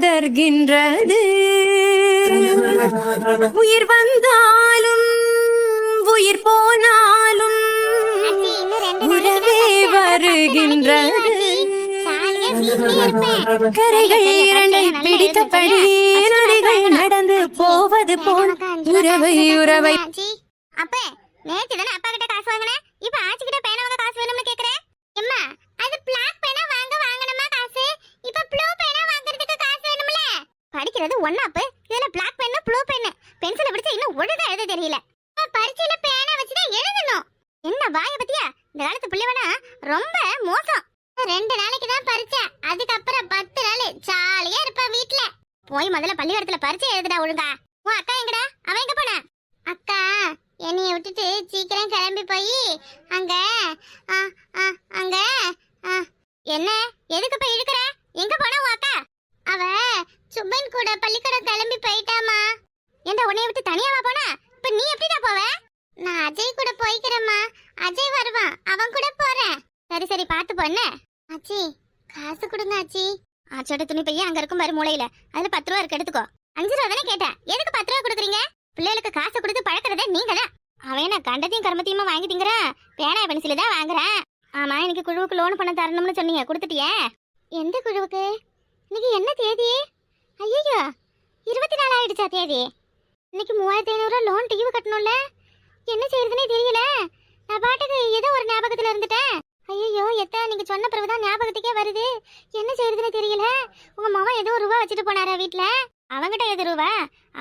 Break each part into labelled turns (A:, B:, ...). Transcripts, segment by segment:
A: தொடர்கின்றது. உயிர் வந்தாலும் உயிர் போனாலும் உறவே வருகின்றது. கரைகள் இரண்டை பிடித்தபடி நடிகள் நடந்து போவது போல் உறவை உறவை
B: அப்ப நேத்து தானே அப்பா கிட்ட காசு வாங்கினேன் இப்ப ஆச்சு கிட்ட பேனா வாங்க காசு வேணும்னு கேக்குறேன் எம்மா அது பிளாக் பேனா வாங்க வாங்கணுமா காசு இப்ப ப்ளூ பேனா வாங்குறதுக்கு காசு வேணும்ல படிக்கிறது ஒன்னாப்பு இதுல பிளாக் பேன் ப்ளூ பேன் பென்சிலை பிடிச்சா இன்னும் ஒழுங்கா எழுத தெரியல. பரீட்சையில பேனா வச்சுதான் எழுதணும். என்ன வாய பத்தியா? இந்த காலத்து பிள்ளைவனா ரொம்ப மோசம். ரெண்டு நாளைக்கு தான் பரீட்சை. அதுக்கப்புறம் பத்து நாள் ஜாலியா இருப்பா வீட்ல. போய் முதல்ல பள்ளிக்கூடத்துல பரீட்சை எழுதுடா ஒழுங்கா. உன் அக்கா எங்கடா? அவன் எங்க போனா? அக்கா என்னைய விட்டுட்டு சீக்கிரம் கிளம்பி போய் அங்க ஆ, ஆ, அங்க ஆ, என்ன? எதுக்கு போய் இழுக்கிற? எங்க போன உன் அக்கா? அவ சுப்பன் கூட பள்ளிக்கூடம் கிளம்பி போயிட்டாமா ஏண்டா உன்னைய விட்டு தனியாவா போனா? இப்ப நீ எப்படிடா போவ? நான் அஜய் கூட போய்க்கிறேம்மா. அஜய் வருவான் அவன் கூட போறேன். சரி சரி பாத்து போன ஆச்சி காசு கொடுங்க ஆச்சி ஆச்சோட துணி பையன் அங்க இருக்கும் பாரு மூளையில. அதுல பத்து ரூபா இருக்கு எடுத்துக்கோ. அஞ்சு ரூபா தானே கேட்டேன். எதுக்கு பத்து ரூபா கொடுக்குறீங்க? பிள்ளைகளுக்கு காசு கொடுத்து பழக்கிறதே நீங்க தான் அவன் நான் கண்டத்தையும் கர்மத்தையுமா வாங்கி பேனா பென்சில் தான் வாங்குறேன். ஆமா எனக்கு குழுவுக்கு லோன் பணம் தரணும்னு சொன்னீங்க. கொடுத்துட்டியே? எந்த குழுவுக்கு? இன்னைக்கு என்ன தேதி? ஐயோ இருபத்தி நாலு ஆயிடுச்சா தேதி? இன்னைக்கு மூவாயிரத்தி ஐநூறுரூவா லோன் டிவி கட்டணும்ல? என்ன செய்யறதுனே தெரியல. நான் பாட்டுக்கு ஏதோ ஒரு ஞாபகத்தில் இருந்துட்டேன். ஐயோ எத்த நீங்க சொன்ன பிறகுதான் ஞாபகத்துக்கே வருது. என்ன செய்யறதுன்னு தெரியல. உங்க மாமா ஏதோ ஒரு ரூபா வச்சுட்டு போனாரா வீட்ல? அவங்கிட்ட எது ரூபா?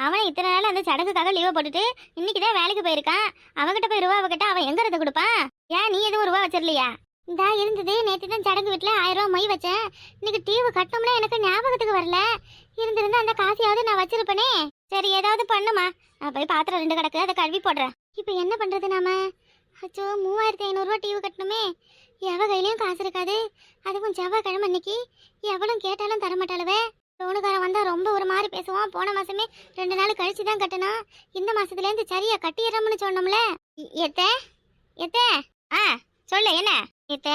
B: அவன் இத்தனை நாள் அந்த சடங்குக்காக லீவை போட்டுட்டு இன்னைக்கு தான் வேலைக்கு போயிருக்கான். அவகிட்ட போய் ரூபா கிட்ட அவன் எங்க இருந்து கொடுப்பான்? ஏன் நீ எதுவும் ரூபா வச்சிடலையா? இந்தா இருந்தது. நேற்று தான் சடங்கு வீட்டில் ஆயிரம் ரூபா மொய் வச்சேன். இன்னைக்கு டிவி கட்டணும்னா எனக்கு ஞாபகத்துக்கு வரல. இருந்திருந்தா அந்த காசையாவது நான் வச்சிருப்பேனே. சரி ஏதாவது பண்ணுமா? நான் போய் பாத்திரம் ரெண்டு கிடக்கு அதை கழுவி போடுறேன். இப்போ என்ன பண்றது நாம? அச்சோ மூவாயிரத்தி ஐநூறுரூவா டிவி கட்டணுமே. எவ கையிலையும் காசு இருக்காது. அதுவும் செவ்வாய்க்கிழமை அன்னைக்கு. எவ்வளோ கேட்டாலும் தரமாட்டாளவே. லோனுக்காரன் வந்தா ரொம்ப ஒரு மாதிரி பேசுவான். போன மாசமே ரெண்டு நாள் கழிச்சு தான் கட்டணும் இந்த மாதத்துலேருந்து சரியா கட்டிடுறோம்னு சொன்னோம்ல. எ- எத்த? எத்த? ஆ சொல்லு என்ன? எத்த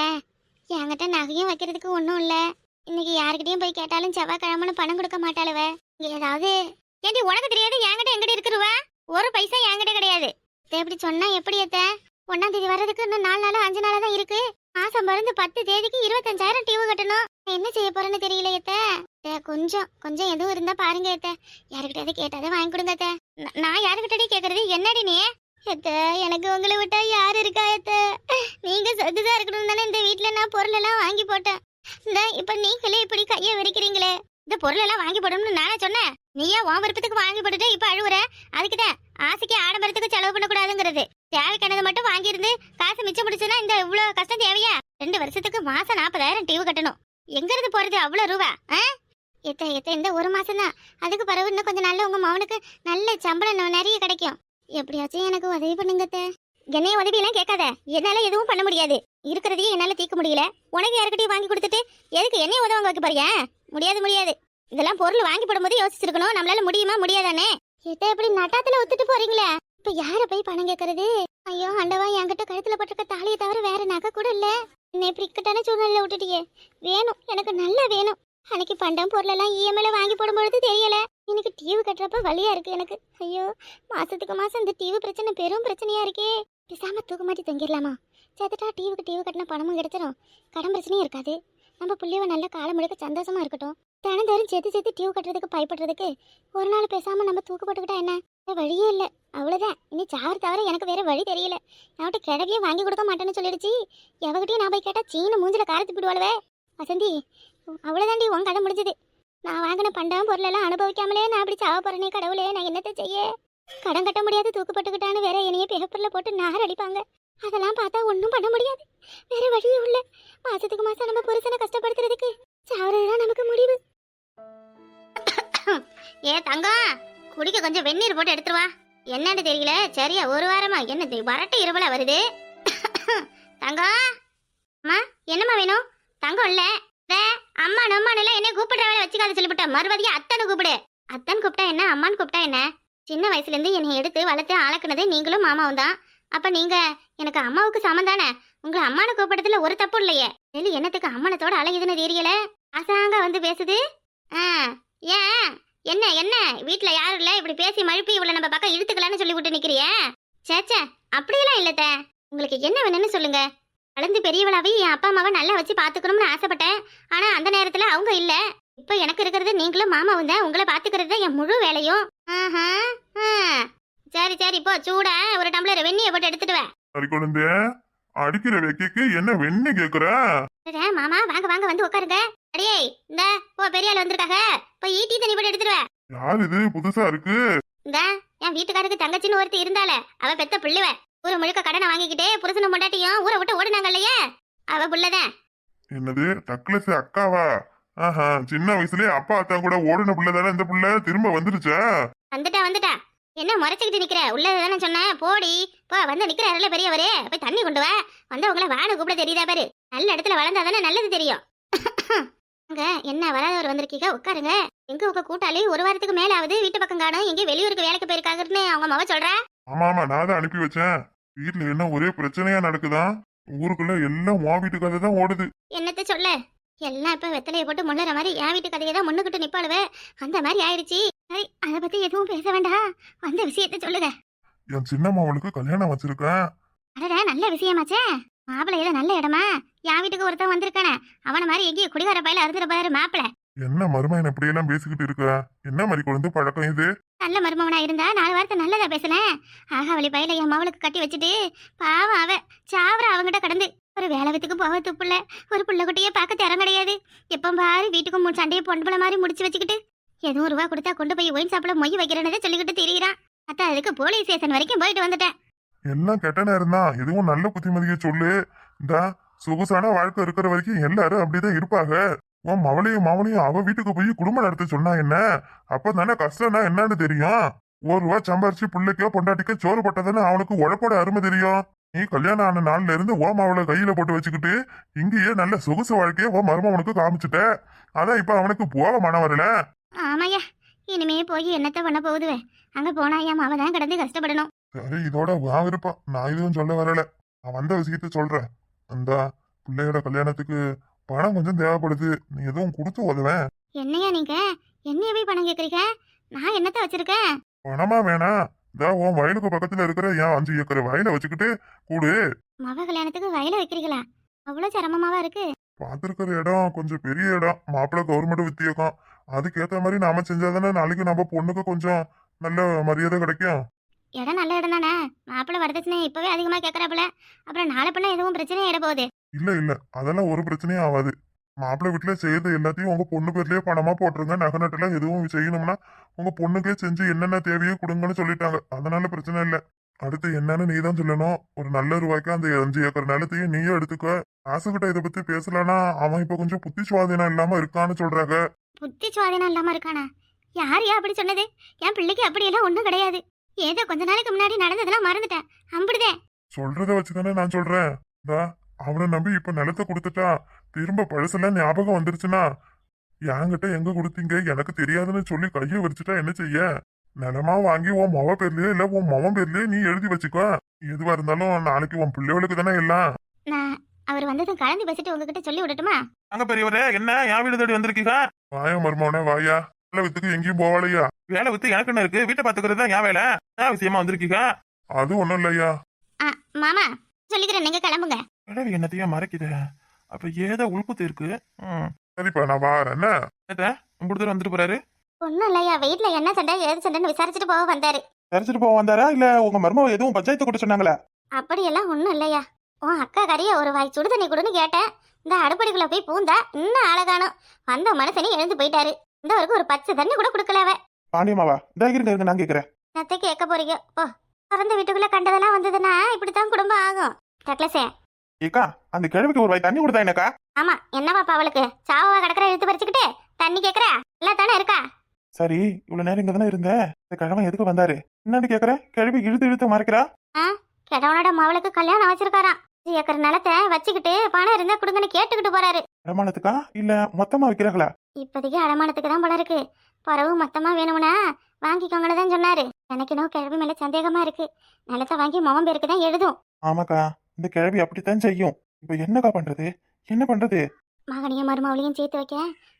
B: என்கிட்ட நகையும் வைக்கிறதுக்கு ஒன்றும் இல்லை. இன்னைக்கு யாருக்கிட்டையும் போய் கேட்டாலும் செவ்வாய்க்கிழமைன்னு பணம் கொடுக்க மாட்டாளுவ. ஏதாவது ஏண்டி உனக்கு தெரியாது என்கிட்ட எங்கிட்ட இருக்குருவ ஒரு பைசா என்கிட்ட கிடையாது. எப்படி சொன்னா எப்படி ஏத்த ஒன்னாம் தேதி வர்றதுக்கு இன்னும் நாலு நாள் அஞ்சு நாளா தான் இருக்கு. மாசம் பிறந்து பத்து தேதிக்கு இருபத்தஞ்சாயிரம் டியூ கட்டணும். என்ன செய்ய போறேன்னு தெரியல ஏத்த கொஞ்சம் கொஞ்சம் எதுவும் இருந்தா பாருங்க ஏத்த யாருக்கிட்டயாவது கேட்டாதே வாங்கி கொடுங்க ஏத்த நான் யாருக்கிட்டே கேக்குறது? என்னடி நீ? எத்த எனக்கு உங்களை விட்டா யாரு இருக்கா ஏத்த நீங்க சத்துதான் இருக்கணும் தானே இந்த வீட்டுல நான் பொருள் எல்லாம் வாங்கி போட்டேன். இந்த இப்ப நீங்களே இப்படி கைய விரிக்கிறீங்களே. இந்த பொருள் எல்லாம் வாங்கி போடணும்னு நானே சொன்னேன். நீயே உன் விருப்பத்துக்கு வாங்கி போட்டுட்டு இப்ப அழுவுற? அதுக்குதான் ஆசைக்கு ஆடம்பரத்துக்கு செலவு பண்ணக்கூடாதுங்கிறது. தேவைக்கானது மட்டும் வாங்கியிருந்து காசு மிச்சம் முடிச்சுன்னா இந்த இவ்வளவு கஷ்டம் தேவையா? ரெண்டு வருஷத்துக்கு மாசம் நாற்பதாயிரம் டிவி கட்டணும். எங்க இருந்து போறது அவ்வளவு ரூபா ஆ? எத்த எத்த இந்த ஒரு மாசம் தான் அதுக்கு பிறகு இன்னும் கொஞ்சம் நல்ல உங்க மவனுக்கு நல்ல சம்பளம் நிறைய கிடைக்கும். எப்படியாச்சும் எனக்கு உதவி பண்ணுங்க என்னைய உதவி எல்லாம் கேட்காத. என்னால எதுவும் பண்ண முடியாது. இருக்கிறதையும் என்னால தீர்க்க முடியல. உனக்கு யாருக்கிட்டையும் வாங்கி கொடுத்துட்டு எதுக்கு என்னைய உதவங்க வைக்க போறியா? முடியாது முடியாது. இதெல்லாம் பொருள் வாங்கி போடும்போது யோசிச்சிருக்கணும். நம்மளால முடியுமா முடியாதானே? இதை எப்படி நட்டாத்துல ஒத்துட்டு போறீங்களே? இப்ப யார போய் பணம் கேக்குறது? ஐயோ அண்டவா என்கிட்ட கழுத்துல போட்டிருக்க தாலியை தவிர வேற நகை கூட இல்ல. என்னை இப்படி இக்கட்டான சூழ்நிலையில விட்டுட்டியே. வேணும் எனக்கு நல்லா வேணும். அன்னைக்கு பண்டம் பொருளெல்லாம் இஎம்ஐல வாங்கி போடும்பொழுது தெரியல. எனக்கு டிவி கட்டுறப்ப வழியா இருக்கு எனக்கு. ஐயோ மாசத்துக்கு மாசம் இந்த டிவி பிரச்சனை பெரும் பிரச்சனையா இருக்கே. பிசாம தூக்க மாட்டி தொங்கிடலாமா? சேர்த்துட்டா டிவிக்கு டிவி கட்டின பணமும் கிடைச்சிரும் கடன் பிரச்சனையும் இருக்காது. நம்ம பிள்ளைவ நல்ல காலம் முழுக்க சந்தோஷமா இருக்கட்டும். தினம் தரும் சேர்த்து சேர்த்து டிவி கட்டுறதுக்கு பயப்படுறதுக்கு ஒரு நாள் பேசாம நம்ம தூக்கு போட்டுக்கிட்டா என்ன? வழியே இல்லை. அவ்வளோதான் இனி சாறு தவிர எனக்கு வேற வழி தெரியல. நான் கிழவியே வாங்கி கொடுக்க மாட்டேன்னு சொல்லிடுச்சு. எவகிட்டயும் நான் போய் கேட்டால் சீன மூஞ்சில காரத்து போடுவாளவே. வசந்தி அவ்வளோதாண்டி உன் கதை முடிஞ்சது. நான் வாங்கின பண்டம் பொருளெல்லாம் அனுபவிக்காமலே நான் அப்படி சாவ போறேனே கடவுளே நான் என்னத்தை செய்ய? கடன் கட்ட முடியாது தூக்குப்பட்டுக்கிட்டான்னு வேற என்னைய பேப்பரில் போட்டு நார் அடிப்பாங்க. அதெல்லாம் பார்த்தா ஒன்றும் பண்ண முடியாது. வேற வழியே உள்ள மாசத்துக்கு மாசம் நம்ம புருஷனை கஷ்டப்படுத்துறதுக்கு சாவறதுதான் நமக்கு முடிவு. ஏ தங்கம் குடிக்க கொஞ்சம் வெந்நீர் போட்டு எடுத்துருவா என்னன்னு தெரியல? சரியா ஒரு வாரமா? என்ன வரட்டு இருமலா வருது? தங்கம் அம்மா என்னம்மா வேணும்? தங்கம் இல்லை. அம்மா நம்மான் எல்லாம் என்ன கூப்பிடுற வேலை வச்சுக்காத சொல்லிவிட்ட. மறுபடியும் அத்தனை கூப்பிடு. அத்தன் கூப்பிட்டா என்ன? அம்மான்னு கூப்பிட்டா என்ன? சின்ன வயசுலேருந்து என்னை எடுத்து வளர்த்து அளக்குனதே நீங்களும் மாமாவும் தான். அப்போ நீங்கள் எனக்கு அம்மாவுக்கு சமம் தானே? உங்களை அம்மானு கூப்பிடத்துல ஒரு தப்பு இல்லையே. வெளி என்னத்துக்கு அம்மனத்தோட அழகுதுன்னு தெரியல. அசாங்க வந்து பேசுது. ஆ ஏன்? என்ன என்ன? வீட்டில் யாரும் இல்லை? இப்படி பேசி மழுப்பி இவ்வளோ நம்ம பக்கம் இழுத்துக்கலான்னு சொல்லி விட்டு நிற்கிறியே சேச்சே அப்படியெல்லாம் இல்லத்த. உங்களுக்கு என்ன வேணும்னு சொல்லுங்கள் வளர்ந்து பெரியவளாவே என் அப்பா அம்மாவை நல்லா வச்சு பாத்துக்கணும்னு ஆசைப்பட்டேன். ஆனா அந்த நேரத்துல அவங்க இல்ல. இப்ப எனக்கு இருக்கிறது நீங்களும் மாமாவும் தான். உங்களை பாத்துக்கிறது தான் என் முழு வேலையும். ஆஹா. சரி சரி இப்போ சூடா ஒரு டம்ளர் வெந்நிய போட்டு எடுத்துட்டு வா.
C: சரி குழந்தை. அடிக்கிற வைக்கக்கு என்ன வெண்ணி கேக்குற?
B: மாமா வாங்க வாங்க வந்து உட்காருங்க. அடியே இந்த போ பெரிய ஆள் வந்திருக்காக. போய் ஈட்டி தண்ணி போட்டு எடுத்துட்டு வா.
C: யார் இது? புதுசா இருக்கு.
B: இந்த என் வீட்டுக்காருக்கு தங்கச்சின்னு ஒருத்தி இருந்தால அவ பெத்த பிள்ளைவ. ஊரு முழுக்க கடனை வாங்கிக்கிட்டே புருஷனும் பொண்டாட்டியும் ஊரை விட்டு ஓடுனாங்க இல்லையே? அவ புள்ளதான்
C: என்னது? டக்ளஸ் அக்காவா? ஆஹா சின்ன வயசுலயே அப்பா அத்தா கூட ஓடின புள்ள தானே இந்த புள்ள? திரும்ப வந்துருச்சா
B: வந்துட்டா வந்துட்டா. என்ன முறைச்சுக்கிட்டு நிக்கிற? உள்ளதானே சொன்னேன். போடி போ வந்து நிக்கிறாருல பெரியவரே. போய் தண்ணி கொண்டு வா. வந்தவங்கள வான்னு கூப்பிட தெரியுதா பாரு. நல்ல இடத்துல வளர்ந்தாதானே நல்லது தெரியும். அங்க என்ன வராதவர் வந்திருக்கீங்க? உட்காருங்க. எங்க உங்க கூட்டாளி ஒரு வாரத்துக்கு மேல ஆகுது வீட்டு பக்கம் காணும். எங்க வெளியூருக்கு வேலைக்கு போயிருக்காங்கன்னு அவங்க மவ சொல்றா?
C: ஆமா ஆமா நான் தான் அனுப்பி வச்சேன். வீட்ல என்ன ஒரே பிரச்சனையா நடக்குதா? ஊருக்குள்ள எல்லாம் உன் வீட்டு கதை தான் ஓடுது.
B: என்னத்த சொல்ல? எல்லாம் இப்ப வெத்தலையை போட்டு முள்ளுற மாதிரி என் வீட்டு கதையை தான் முன்னுக்கிட்டு நிப்பாளுவ. அந்த மாதிரி ஆயிடுச்சு. சரி அதை பத்தி எதுவும் பேச வேண்டாம். வந்த விஷயத்த சொல்லுங்க.
C: என் சின்ன மாவளுக்கு கல்யாணம் வச்சிருக்கேன்.
B: அடடா நல்ல விஷயமாச்சே. மாப்பிள்ளை ஏதோ நல்ல இடமா? என் வீட்டுக்கு ஒருத்தன் வந்திருக்கானே. அவன மாதிரி எங்கேயும் குடிகார பையில அறுந்துட பாரு மாப்பிள்ளை.
C: என்ன மருமகன் இப்படி எல்லாம் பேசிக்கிட்டு இருக்க? என்ன மாதிரி குழந்தை பழக்கம் இது?
B: நல்ல மருமவனா இருந்தா நாலு வார்த்தை நல்லதா பேசுனேன் ஆகாவளி பையில என் மவளுக்கு கட்டி வச்சுட்டு பாவம் அவ. சாவர அவங்கிட்ட கடந்து. ஒரு வேலை வித்துக்கு போக துப்புல. ஒரு புள்ள குட்டியே பார்க்க திறம் கிடையாது. எப்போ பாரு வீட்டுக்கு மூணு சண்டையை பொன்புல மாதிரி முடிச்சு வச்சுக்கிட்டு. எதுவும் ரூபா கொடுத்தா கொண்டு போய் ஒயின் சாப்பிட மொய் வைக்கிறேன்னதை சொல்லிக்கிட்டு திரியிறான். அத்தா அதுக்கு போலீஸ் ஸ்டேஷன் வரைக்கும் போயிட்டு வந்துட்டேன்.
C: எல்லாம் கெட்ட நேரம் தான். எதுவும் நல்ல புத்திமதியை சொல்லு. இந்த சொகுசான வாழ்க்கை இருக்கிற வரைக்கும் எல்லாரும் அப்படிதான் இருப்பாங்க. உன் மவளையும் மாவனையும் அவ வீட்டுக்கு போய் குடும்பம் நடத்த சொன்னா என்ன? அப்பதானே கஷ்டம்னா என்னன்னு தெரியும். ஒரு ரூபா சம்பாரிச்சு பிள்ளைக்கோ பொண்டாட்டிக்கோ சோறு போட்டதானே அவனுக்கு உழைப்போட அருமை தெரியும். நீ கல்யாணம் ஆன நாள்ல இருந்து ஓ மாவளை கையில போட்டு வச்சுக்கிட்டு இங்கேயே நல்ல சொகுசு வாழ்க்கைய ஓ மருமவனுக்கு காமிச்சிட்ட. அதான் இப்ப அவனுக்கு போக மனம் வரல.
B: ஆமாய்யா இனிமே போய் என்னத்த பண்ண போகுதுவே? அங்க போனா என் மாவ தான் கடந்து கஷ்டப்படணும்.
C: சரி இதோட வா விருப்பம். நான் எதுவும் சொல்ல வரல. நான் வந்த விஷயத்த சொல்றேன். அந்த பிள்ளையோட கல்யாணத்துக்கு பணம் கொஞ்சம் தேவைப்படுது. நீ எதுவும் கொடுத்து உதவேன்
B: என்னையா நீங்க? என்னைய போய் பணம் கேக்குறீங்க? நான் என்னத்த வச்சிருக்கேன்
C: பணமா வேணாம் இதா உன் வயலுக்கு பக்கத்துல இருக்கிற என் அஞ்சு ஏக்கர் வயலை வச்சுக்கிட்டு கூடு.
B: மவ கல்யாணத்துக்கு வயல வைக்கிறீங்களா? அவ்வளவு சிரமமாவா இருக்கு?
C: பார்த்துருக்கிற இடம் கொஞ்சம் பெரிய இடம். மாப்பிள்ளை கவர்மெண்ட் வித்தியக்கம் அதுக்கேத்த மாதிரி நாம செஞ்சாதானே நாளைக்கு நம்ம பொண்ணுக்கு கொஞ்சம் நல்ல மரியாதை கிடைக்கும்.
B: இடம் நல்ல இடம் தானே மாப்பிள்ளை வரதட்சணை இப்பவே அதிகமா கேக்குறாப்புல. அப்புறம் நாளை பண்ண எதுவும் பிரச்சனை இட போகுது.
C: இல்ல இல்ல. அதெல்லாம் ஒரு பிரச்சனையும் ஆகாது. மாப்பிள்ளை வீட்டுல செய்யறது எல்லாத்தையும் உங்க பொண்ணு பேர்லயே பணமா போட்டுருங்க. நகை நட்டுலாம் எதுவும் செய்யணும்னா உங்க பொண்ணுக்கே செஞ்சு என்னென்ன தேவையோ கொடுங்கன்னு சொல்லிட்டாங்க. அதனால பிரச்சனை இல்ல. அடுத்து என்னன்னு நீ தான் சொல்லணும். ஒரு நல்ல ரூபாய்க்கு அந்த அஞ்சு ஏக்கர் நிலத்தையும் நீயும் எடுத்துக்க. காசுகிட்ட இதை பத்தி பேசலானா அவன் இப்ப கொஞ்சம் புத்தி சுவாதீனம் இல்லாம இருக்கான்னு சொல்றாங்க.
B: புத்தி சுவாதீனம் இல்லாம இருக்கானா? யார் யா அப்படி சொன்னது? என் பிள்ளைக்கு அப்படியெல்லாம் ஒண்ணும் கிடையாது. ஏதோ கொஞ்ச நாளைக்கு முன்னாடி நடந்ததெல்லாம் மறந்துட்டேன். அம்பிடுதே.
C: சொல்றத வச்சுதானே நான் சொல்றேன். அவனை நம்பி இப்ப நிலத்தை கொடுத்துட்டா திரும்ப பழசெல்லாம் ஞாபகம் வந்துருச்சுன்னா என்கிட்ட எங்க கொடுத்தீங்க? எனக்கு தெரியாதுன்னு சொல்லி கையை வச்சுட்டா என்ன செய்ய? நிலமா வாங்கி உன் மொவ பேர்லயே இல்ல உன் மவன் பேர்லயே நீ எழுதி வச்சுக்கோ. எதுவா இருந்தாலும் நாளைக்கு உன் பிள்ளைகளுக்கு தானே எல்லாம்.
B: நான் அவர் வந்ததும் கலந்து பேசிட்டு உங்ககிட்ட சொல்லி விடட்டுமா?
D: அங்க பெரியவரே என்ன? என் வீடு தேடி வந்திருக்கீங்க?
C: வாயா மருமவனே வாயா. வேலை வித்துக்கு எங்கேயும் போவாளையா
D: வேலை வித்து எனக்கு என்ன இருக்கு? வீட்டை பாத்துக்கிறது தான் என் வேலை. என்ன விஷயமா வந்திருக்கீங்க?
C: அது ஒண்ணும் இல்லையா?
B: மாமா சொல்லிக்கிறேன் நீங்க கிளம்புங்க.
D: கிழவி என்னத்தையும் மறைக்குது? அப்ப ஏதோ உள்குத்து இருக்கு. ம்.
C: சரிப்பா நான் வாரேன்.
D: இப்படி வந்துட்டு போறாரு?
B: ஒண்ணும் இல்லையா வீட்ல என்ன சண்டை ஏது சண்டைன்னு விசாரிச்சுட்டு போக வந்தாரு.
D: தரிச்சிட்டு போக வந்தாரா? இல்ல உங்க மருமக எதுவும் பஞ்சாயத்து கூட்ட சொன்னாங்களா?
B: அப்படியெல்லாம் ஒண்ணும் இல்லையா உன் அக்கா கறிய ஒரு வாய் சுடு தண்ணி கொடுன்னு கேட்டேன். இந்த அடுப்படிக்குள்ள போய் பூந்தா இன்னும் அழகானோம் வந்த மனுஷனே எழுந்து போயிட்டாரு. இந்த வரைக்கும் ஒரு பச்சை தண்ணி கூட கொடுக்கல அவ
D: பாண்டியம்மாவா? இந்த இருங்க இருங்க நான் கேக்குறேன்.
B: நத்தை கேட்க போறீங்க? ஓ பிறந்த வீட்டுக்குள்ள கண்டதெல்லாம் வந்ததுன்னா இப்படித்தான் குடும்பம் ஆகும். டக்ளஸே
D: ஏக்கா அந்த கிழவிக்கு ஒரு வாய் தண்ணி கொடுத்தா என்னக்கா?
B: ஆமா என்னவாப்பா அவளுக்கு? சாவா கிடக்குற இழுத்து பறிச்சுக்கிட்டு தண்ணி கேக்குற? எல்லாம் தானே இருக்கா?
D: சரி இவ்வளவு நேரம் இங்க தானே இருந்த? இந்த கிழவன் எதுக்கு வந்தாரு? என்னன்னு கேக்குறேன் கிழவி இழுத்து இழுத்து மறைக்கிறா?
B: கெடவனோட மவளுக்கு கல்யாணம் வச்சிருக்காராம் அஞ்சு ஏக்கர் நிலத்தை வச்சுக்கிட்டு பணம் இருந்தா கொடுங்கன்னு கேட்டுக்கிட்டு போறாரு.
D: பிரமாணத்துக்கா இல்ல மொத்தமா வைக்கிறாங்களா
B: இப்போதைக்கு அடமானத்துக்கு தான் போல இருக்கு. பறவு மொத்தமா வேணும்னா வாங்கிக்கோங்கன்னு தான் சொன்னாரு. எனக்கு இன்னும் கிழவி மேல சந்தேகமா இருக்கு. நிலத்தை வாங்கி மவன் பேருக்கு தான் எழுதும்.
D: ஆமாக்கா. இந்த கிழவி அப்படித்தான் செய்யும். இப்ப என்னக்கா பண்றது? என்ன பண்றது?
B: மகனையும் மருமவளையும் சேர்த்து வைக்க.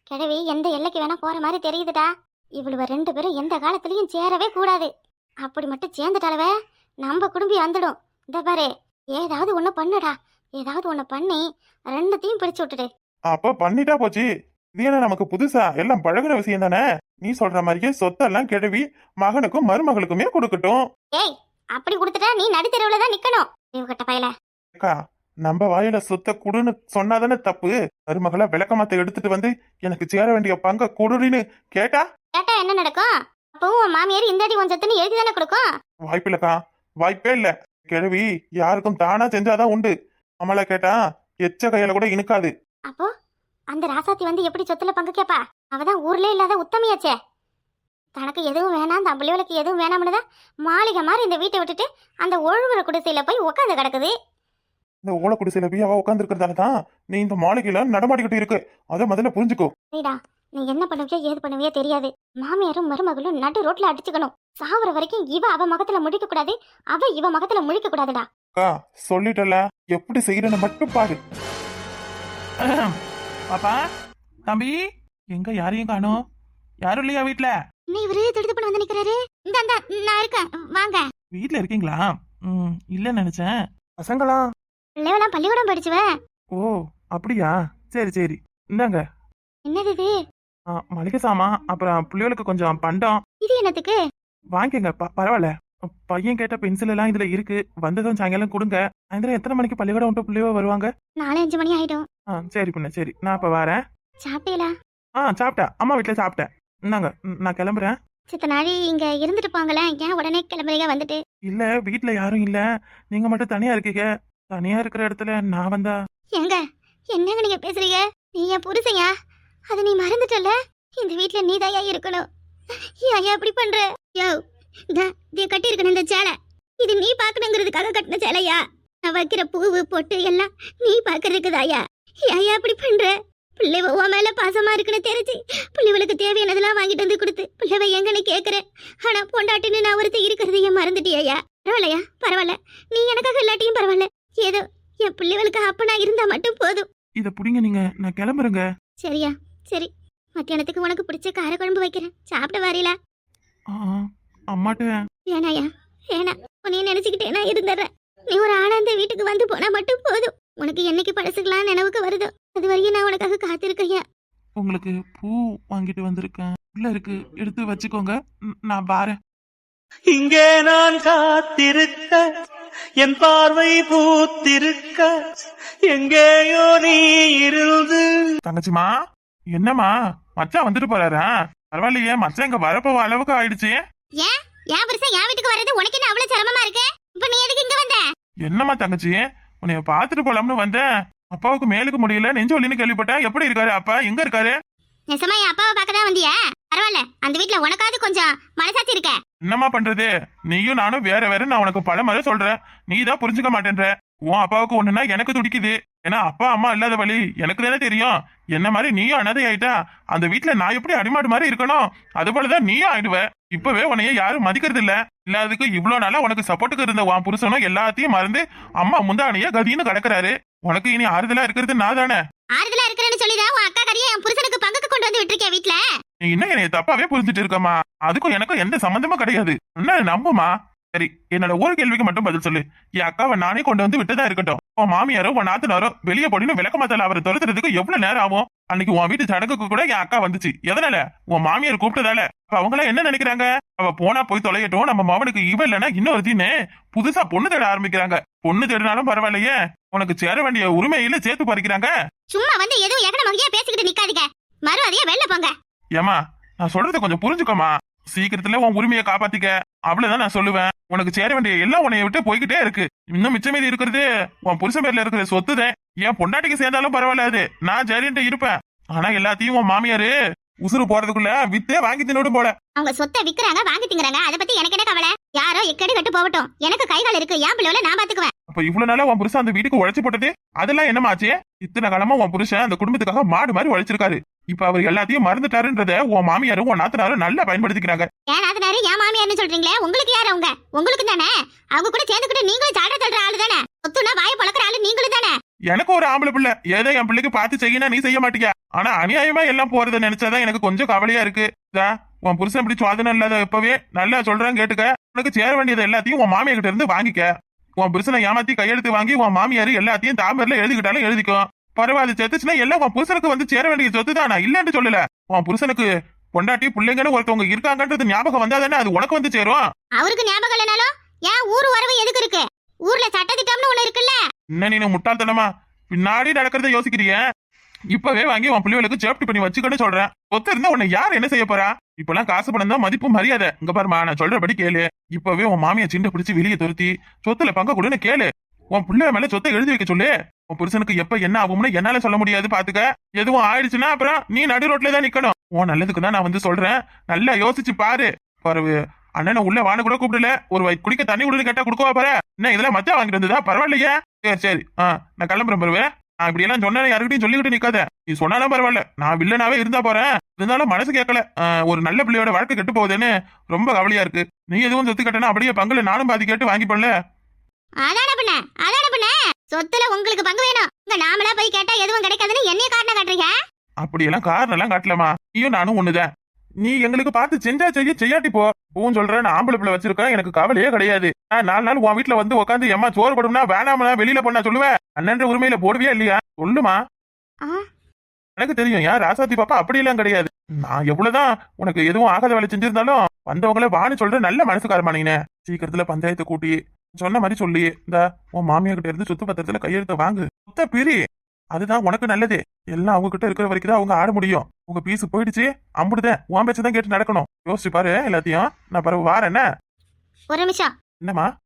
B: கிழவி எந்த எல்லைக்கு வேணா போற மாதிரி தெரியுதுடா. இவ்வளவு ரெண்டு பேரும் எந்த காலத்துலயும் சேரவே கூடாது. அப்படி மட்டும் சேர்ந்துட்டாலவே நம்ம குடும்பி வந்துடும். இந்த பாரு ஏதாவது ஒண்ணு பண்ணுடா. ஏதாவது ஒண்ணு பண்ணி ரெண்டுத்தையும் பிடிச்சு விட்டுடு.
D: அப்போ பண்ணிட்டா போச்சு. இது என்ன நமக்கு புதுசா? எல்லாம் பழகுற விஷயம் தானே? நீ சொல்ற மாதிரியே சொத்தெல்லாம் கிழவி மகனுக்கும் மருமகளுக்குமே கொடுக்கட்டும்.
B: ஏய் அப்படி கொடுத்துட்டா நீ நடுத்தெருவுல தான் நிக்கணும். கட்ட பயல.
D: அக்கா நம்ம வாயில சொத்த குடுன்னு சொன்னாதானே தப்பு? மருமகளை விளக்கமாத்த எடுத்துட்டு வந்து எனக்கு சேர வேண்டிய பங்க குடுன்னு கேட்டா?
B: கேட்டா என்ன நடக்கும்? அப்பவும் உன் மாமியார் இந்த அடி கொஞ்சத்துன்னு எழுதி தானே கொடுக்கும்?
D: வாய்ப்பில்லக்கா வாய்ப்பே இல்ல. கிழவி யாருக்கும் தானா செஞ்சாதான் உண்டு. நம்மள கேட்டா எச்ச கையில கூட இனுக்காது
B: அப்போ அந்த ராசாத்தி வந்து எப்படி சொத்துல பங்கு கேப்பா? அவதான் ஊர்ல இல்லாத உத்தமியாச்சே. தனக்கு எதுவும் வேணாம் அந்த பிள்ளைகளுக்கு எதுவும் வேணாம்னு தான் மாளிகை மாதிரி இந்த வீட்டை விட்டுட்டு அந்த ஒழுங்குற குடிசையில போய் உட்காந்து கிடக்குது.
D: இந்த ஓலை குடிசையில போய் அவ தான் நீ இந்த மாளிகையில நடமாடிக்கிட்டு இருக்கு. அதை முதல்ல புரிஞ்சுக்கோ.
B: சரிடா நீ என்ன பண்ணுவியோ ஏது பண்ணுவியோ தெரியாது. மாமியாரும் மருமகளும் நடு ரோட்ல அடிச்சுக்கணும். சாவர வரைக்கும் இவ அவ முகத்துல முழிக்க கூடாது. அவ இவ முகத்துல முழிக்க கூடாதுடா.
D: அக்கா சொல்லிட்டல. எப்படி செய்யறேன்னு மட்டும் பாரு. பாப்பா தம்பி எங்க யாரையும் காணோம்? யாரும் இல்லையா வீட்ல?
B: என்ன இவரு திடுத்து வந்து நிக்கிறாரு? இந்த இந்த நான் இருக்கேன். வாங்க.
D: வீட்ல இருக்கீங்களா? ம் இல்ல நினைச்சேன். பசங்களா?
B: பிள்ளைவெல்லாம் பள்ளிக்கூடம் படிச்சுவ?
D: ஓ அப்படியா? சரி சரி. இந்தாங்க.
B: என்னது இது?
D: ஆ, மளிகை சாமான் அப்புறம் பிள்ளைகளுக்கு கொஞ்சம் பண்டம்.
B: இது என்னத்துக்கு?
D: வாங்கிக்கங்க ப- பரவாயில்ல. பையன் கேட்ட பென்சில் எல்லாம் இதுல இருக்கு. வந்ததும் சாயங்காலம் கொடுங்க. சாயந்தரம் எத்தனை மணிக்கு பள்ளிக்கூடம் விட்டு பிள்ளையோ வருவாங்க?
B: நாலு அஞ்சு மணி ஆயிடும்.
D: ஆ சரி பொண்ணு சரி. நான் இப்ப வரேன்.
B: சாப்பிட்டீங்களா?
D: ஆ சாப்பிட்டேன். அம்மா வீட்டுல சாப்பிட்டேன். இந்தாங்க ம், நான் கிளம்புறேன்.
B: சித்த நாளி இங்க இருந்துட்டு போங்களேன். ஏன் உடனே கிளம்புறீங்க? வந்துட்டு.
D: இல்ல வீட்ல யாரும் இல்ல. நீங்க மட்டும் தனியா இருக்கீங்க. தனியா இருக்கிற இடத்துல நான் வந்தா?
B: ஏங்க என்னங்க நீங்க பேசுறீங்க? நீ என் புருஷையா அது நீ மறந்துட்டல இந்த வீட்ல நீ இருக்கணும்? ஏன் ஐயா இப்படி பண்ற? யோ இதை கட்டி இருக்கணும் இந்த சேலை. இது நீ பாக்கணுங்கிறதுக்காக கட்டின சேலையா? நான் வைக்கிற பூவு பொட்டு எல்லாம் நீ பாக்குறதுக்கு தாயா ஏன் இப்படி பண்ற? பிள்ளைவ உன் மேல பாசமா இருக்குன்னு தெரிஞ்சு பிள்ளைகளுக்கு தேவையானதெல்லாம் வாங்கிட்டு வந்து கொடுத்து பிள்ளைவ எங்கன்னு கேக்குறேன். ஆனா பொண்டாட்டின்னு நான் ஒருத்தர் இருக்கிறதையே மறந்துட்டியா பரவாயில்லையா? பரவாயில்ல. நீ எனக்காக இல்லாட்டியும் பரவாயில்ல. ஏதோ என் பிள்ளைகளுக்கு அப்பனா இருந்தா மட்டும் போதும்.
D: இத புடிங்க நீங்க நான் கிளம்புறேங்க.
B: சரியா சரி. மத்தியானத்துக்கு உனக்கு பிடிச்ச காரக்குழம்பு வைக்கிறேன். சாப்பிட வரீங்களா
D: ஆ, அம்மாட்ட.
B: வேணாயா? வேணாம் உன்னைய நினைச்சுக்கிட்டே நான் இருந்துடுறேன். நீ ஒரு ஆனா இந்த வீட்டுக்கு வந்து போனா மட்டும் போதும். உனக்கு என்னைக்கு பழசுக்கலாம் நினைவுக்கு வருதோ அது வரையும் நான் உனக்காக காத்திருக்கையா
D: உங்களுக்கு பூ வாங்கிட்டு வந்திருக்கேன். உள்ள இருக்கு. எடுத்து வச்சுக்கோங்க. நான் பாரேன்
E: இங்கே நான் காத்திருக்க என் பார்வை பூத்திருக்க எங்கேயோ நீ இருந்து.
D: தங்கச்சிமா என்னம்மா? மச்சான் வந்துட்டு போறாரா? பரவாயில்லையே மச்சான் இங்க வரப்போ அளவுக்கு ஆயிடுச்சு.
B: ஏன்? என் புருஷன் என் வீட்டுக்கு வர்றது உனக்கு என்ன அவ்வளவு சிரமமா இருக்கு? இப்ப நீ எதுக்கு இங்க வந்த?
D: என்னம்மா தங்கச்சி உன்னைய பாத்துட்டு போலாம்னு வந்தேன். அப்பாவுக்கு மேலுக்கு முடியல நெஞ்சு வலின்னு கேள்விப்பட்டேன். எப்படி இருக்காரு அப்பா? எங்க இருக்காரு?
B: நெசமா என் அப்பாவை பார்க்க தான் வந்தியா? பரவாயில்ல அந்த வீட்ல உனக்காவது கொஞ்சம் மனசாட்சி இருக்க.
D: என்னம்மா பண்றது? நீயும் நானும் வேற வேற நான் உனக்கு பல முறை சொல்றேன். நீ தான் புரிஞ்சுக்க மாட்டேன்ற. உன் அப்பாவுக்கு ஒண்ணுனா எனக்கு துடிக்குது. ஏன்னா அப்பா அம்மா இல்லாத வழி எனக்கு தானே தெரியும். என்ன மாதிரி நீயும் அனாதை ஆயிட்டா அந்த வீட்ல நான் எப்படி அடிமாடு மாதிரி இருக்கணும்? அது போலதான் நீயும் ஆயிடுவ. இப்பவே உன்னைய யாரும் மதிக்கிறது இல்ல இல்லாததுக்கு இவ்வளவு நாளா உனக்கு சப்போர்ட்டுக்கு இருந்த உன் புருஷனும் எல்லாத்தையும் மறந்து அம்மா முந்தானைய கதின்னு கிடக்குறாரு. உனக்கு இனி ஆறுதலா இருக்கிறது நான் தானே?
B: ஆறுதலா இருக்கிறேன்னு சொல்லிதான் உன் அக்கா கறியை என் புருஷனுக்கு பங்குக்கு கொண்டு வந்து விட்டுருக்கேன் வீட்டுல
D: நீ இன்னும் என்னைய தப்பாவே புரிஞ்சுட்டு இருக்கமா அதுக்கும் எனக்கும் எந்த சம்மந்தமும் கிடையாது. என்ன நம்புமா? சரி என்னோட ஒரு கேள்விக்கு மட்டும் பதில் சொல்லு. என் அக்காவை நானே கொண்டு வந்து விட்டதா இருக்கட்டும். உன் மாமியாரோ உன் நாத்தனாரோ வெளியே போடினு விளக்கமாத்தல அவரை துரத்துறதுக்கு எவ்வளவு நேரம் ஆகும்? அன்னைக்கு உன் வீட்டு சடங்குக்கு கூட என் அக்கா வந்துச்சு. எதனால? உன் மாமியார் கூப்பிட்டதால. அப்ப அவங்களாம் என்ன நினைக்கிறாங்க? அவ போனா போய் தொலையட்டும். நம்ம மவனுக்கு இவ இல்லைன்னா இன்னொருத்தின்னு புதுசா பொண்ணு தேட ஆரம்பிக்கிறாங்க. பொண்ணு தேடினாலும் பரவாயில்லையே. உனக்கு சேர வேண்டிய உரிமையில சேர்த்து பறிக்கிறாங்க.
B: சும்மா வந்து எதுவும் எகன மகியா பேசிக்கிட்டு நிக்காதீங்க. மறுவாதியா வெளில போங்க.
D: ஏமா நான் சொல்றத கொஞ்சம் புரிஞ்சுக்கோமா சீக்கிரத்துல உன் உரிமையை காப்பாத்திக்க. அவ்வளவுதான் நான் சொல்லுவேன். உனக்கு சேர வேண்டிய எல்லாம் உன்னைய விட்டு போய்கிட்டே இருக்கு. இன்னும் மிச்சம் மீதி இருக்கிறது உன் புருஷன் பேர்ல இருக்கிற சொத்துதான் என் பொண்டாட்டிக்கு சேர்ந்தாலும் பரவாயில்ல அது. நான் சரின்ட்டு இருப்பேன். ஆனா எல்லாத்தையும் உன் மாமியாரு உசுறு போறதுக்குள்ள வித்தே வாங்கி தின்னுடும் போல.
B: அவங்க சொத்தை விக்கிறாங்க வாங்கி திங்கறாங்க. அதை பத்தி எனக்கு என்ன கவலை? யாரோ எக்கடி கட்டு போகட்டும். எனக்கு கைகால் இருக்கு. என் பிள்ளைல நான் பாத்துக்குவேன்.
D: அப்ப இவ்வளவு நாளா உன் புருஷன் அந்த வீட்டுக்கு உழைச்சு போட்டது? அதெல்லாம் என்னமாச்சு இத்தனை காலமா உன் புருஷன் அந்த குடும்பத்துக்காக மாடு மாதிரி உழைச்சிருக்காரு. இப்ப அவர் எல்லாத்தையும் மறந்துட்டாருன்றத உன் மாமியாரும் உன் நாத்தனாரும் நல்லா பயன்படுத்திக்கிறாங்க.
B: ஏன் நாத்தனாரு? ஏன் மாமியார்னு சொல்றீங்களே? உங்களுக்கு யார் அவங்க? உங்களுக்கு தானே? அவங்க கூட சேர்ந்துக்கிட்டு நீங்களும் சாட சொல்ற ஆளு தானே? சொத்துனா வாய பழக்கிற ஆளு நீங்களும் தானே?
D: எனக்கு ஒரு ஆம்பளை பிள்ளை. ஏதோ என் பிள்ளைக்கு பார்த்து செய்யணும் நீ செய்ய மாட்டியா? ஆனா அநியாயமா எல்லாம் போறத நினைச்சாதான் எனக்கு கொஞ்சம் கவலையா இருக்கு. உன் புருஷன் இப்படி சுவாதனம் இல்லாத இப்பவே நல்லா சொல்றேன் கேட்டுக்க. உனக்கு சேர வேண்டியது எல்லாத்தையும் உன் மாமியா கிட்ட இருந்து வாங்கிக்க. உன் புருஷனை ஏமாத்தி கையெழுத்து வாங்கி உன் மாமியார் எல்லாத்தையும் தாமரில் எழுதிக்கிட்டாலும் எழுதிக்கும். பரவாயில்ல செத்துச்சுன்னா எல்லாம் உன் புருஷனுக்கு வந்து சேர வேண்டிய சொத்து தான் நான் இல்லைன்னு சொல்லல. உன் புருஷனுக்கு பொண்டாட்டி பிள்ளைங்கன்னு ஒருத்தவங்க இருக்காங்கன்றது ஞாபகம் வந்தா தானே அது உனக்கு வந்து சேரும்?
B: அவருக்கு ஞாபகம் இல்லைனாலும் ஏன் ஊர் உறவு எதுக்கு இருக்கு? ஊர்ல சட்டத்திட்டம்னு ஒண்ணு இருக்குல்ல?
D: என்ன நீ முட்டாள்தனமா? பின்னாடி நடக்கிறத யோசிக்கிறிய? இப்பவே வாங்கி உன் பிள்ளைகளுக்கு சேஃப்டி பண்ணி வச்சுக்கன்னு சொல்றேன். ஒத்த இருந்தா உன்னை யார் என்ன செய்ய போறா? இப்பெல்லாம் காசு பணம் தான் மதிப்பு மரியாதை. இங்க பாருமா நான் சொல்றபடி கேளு. இப்பவே உன் மாமியை சிண்ட பிடிச்சு வெளியே துரத்தி சொத்துல பங்க கொடுன்னு கேளு. உன் பிள்ளை மேல சொத்தை எழுதி வைக்க சொல்லு. உன் புருஷனுக்கு எப்ப என்ன ஆகும்னு என்னால சொல்ல முடியாது பாத்துக்க. எதுவும் ஆயிடுச்சுன்னா அப்புறம் நீ நடு ரோட்ல தான் நிக்கணும். உன் நல்லதுக்கு தான் நான் வந்து சொல்றேன். நல்லா யோசிச்சு பாரு. பரவு அண்ணனை உள்ள வான கூட கூப்பிடல. ஒரு வை- குடிக்க தண்ணி கொடுன்னு கேட்டா கொடுக்கவா பாரு? என்ன இதெல்லாம் மச்சா வாங்கிட்டு வந்ததா? பரவாயில்லையே. சரி சரி. ஆ நான் கிளம்புறேன் பருவேன் நான் இப்படி எல்லாம் சொன்னா யாருக்கிட்டையும் சொல்லிக்கிட்டு நிக்காத. நீ சொன்னாலும் பரவாயில்ல. நான் வில்லனாவே இருந்தா போறேன். இருந்தாலும் மனசு கேட்கல. ஒரு நல்ல பிள்ளையோட வாழ்க்கை கெட்டு போகுதுன்னு ரொம்ப கவலையா இருக்கு. நீ எதுவும் சொத்து கட்டனா அப்படியே பங்குல நானும் பாதி கேட்டு வாங்கி பண்ணல
B: அதான பண்ண அதான பண்ண. சொத்துல உங்களுக்கு பங்கு வேணும். இங்க நாமளா போய் கேட்டா எதுவும் கிடைக்காதுன்னு என்னைய காரணம் காட்டுறீங்க?
D: அப்படியெல்லாம் காரணம் எல்லாம் காட்டலாமா நீயும் நானும் ஒண்ணுதான். நீ எங்களுக்கு பார்த்து செஞ்சா செய்ய செய்யாட்டி போ. பூவும் சொல்றேன் நான் ஆம்பளை பிள்ளை வச்சிருக்கேன் எனக்கு கவலையே கிடையாது. நான் நாலு நாள் உன் வீட்டுல வந்து உட்காந்து எம்மா சோறு போடும்னா வேணாமனா வெளியில பண்ணா சொல்லுவேன் அண்ணன்ற உரிமையில போடுவியா இல்லையா? சொல்லுமா. எனக்கு தெரியும் யார் ராசாத்தி பாப்பா அப்படியெல்லாம் கிடையாது. நான் எவ்வளவுதான் உனக்கு எதுவும் ஆகாத வேலை செஞ்சிருந்தாலும் வந்தவங்கள வான்னு சொல்ற நல்ல மனசுக்காரமா நீங்க சீக்கிரத்துல பஞ்சாயத்தை கூட்டி சொன்ன மாதிரி சொல்லி இந்த உன் மாமியா கிட்ட இருந்து சொத்து பத்திரத்துல கையெழுத்த வாங்கு. சொத்த பிரி. அதுதான் உனக்கு நல்லது. எல்லாம் அவங்க கிட்ட இருக்கிற வரைக்கும் தான் அவங்க ஆட முடியும். உங்க பீஸ் போயிடுச்சு அம்புடுதேன் உன் பேச்சு தான் கேட்டு நடக்கணும். யோசிச்சு பாரு எல்லாத்தையும். நான் பிறகு வாரேன் என்ன?
B: ஒரு நிமிஷம்.
D: என்னம்மா?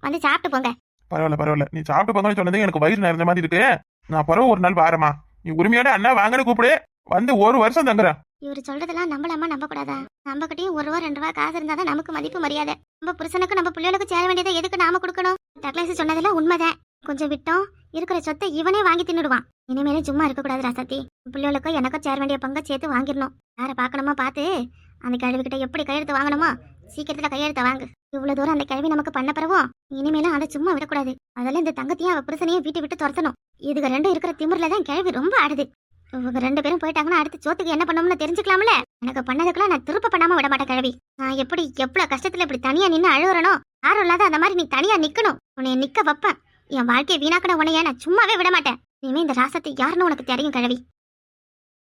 B: வந்து சாப்பிட்டு போங்க.
D: பரவாயில்ல பரவாயில்ல. நீ சாப்பிட்டு போங்கன்னு சொன்னது எனக்கு வயிறு நிறைஞ்ச மாதிரி இருக்கு. நான் பிறகு ஒரு நாள் வாரேம்மா. நீ உரிமையோட அண்ணா வாங்கன்னு கூப்பிடு. வந்து ஒரு வருஷம் தங்குறேன்.
B: இவர் சொல்றதெல்லாம் நம்பலாமா நம்ப கூடாதா நம்ம கிட்டயும் ஒரு ரூபா ரெண்டு ரூபா காசு இருந்தாதான் நமக்கு மதிப்பு மரியாதை. நம்ம புருஷனுக்கு நம்ம பிள்ளைகளுக்கு சேர வேண்டியதை எதுக்கு நாம கொடுக்கணும்? டக்ளேஸ் சொன்னதெல்லாம் உண்மைதான். கொஞ்சம் விட்டோம் இருக்கிற சொத்தை இவனே வாங்கி தின்னுடுவான். இனிமேலே சும்மா இருக்கக்கூடாது ராசாத்தி பிள்ளைகளுக்கும் எனக்கும் சேர வேண்டிய பங்கை சேர்த்து வாங்கிடணும். யார பார்க்கணுமா பார்த்து அந்த கிழவிக்கிட்ட எப்படி கையெழுத்து வாங்கணுமோ சீக்கிரத்துல கையெழுத்த வாங்கு. இவ்வளவு தூரம் அந்த கிழவி நமக்கு பண்ண பிறவும் இனிமேலும் அதை சும்மா விடக்கூடாது. அதெல்லாம் இந்த தங்கத்தையும் அவ புருஷனையும் வீட்டை விட்டு துரத்தணும். இதுக்கு ரெண்டும் இருக்கிற திமிர்ல தான் கிழவி ரொம்ப ஆடுது. இவங்க ரெண்டு பேரும் போயிட்டாங்கன்னா அடுத்து சோத்துக்கு என்ன பண்ணணும்னு தெரிஞ்சுக்கலாம்ல? எனக்கு பண்ணதுக்குலாம் நான் திருப்ப பண்ணாம விட மாட்டேன் கிழவி. நான் எப்படி எவ்வளவு கஷ்டத்துல இப்படி தனியா நின்று அழுகுறனோ யாரும் இல்லாத அந்த மாதிரி நீ தனியா நிக்கணும். உன்னை நிக்க வைப்பேன். என் வாழ்க்கையை வீணாக்கின உன்னைய நான் சும்மாவே விட மாட்டேன். இனிமே இந்த ராசத்தை யாருன்னு உனக்கு தெரியும் கிழவி.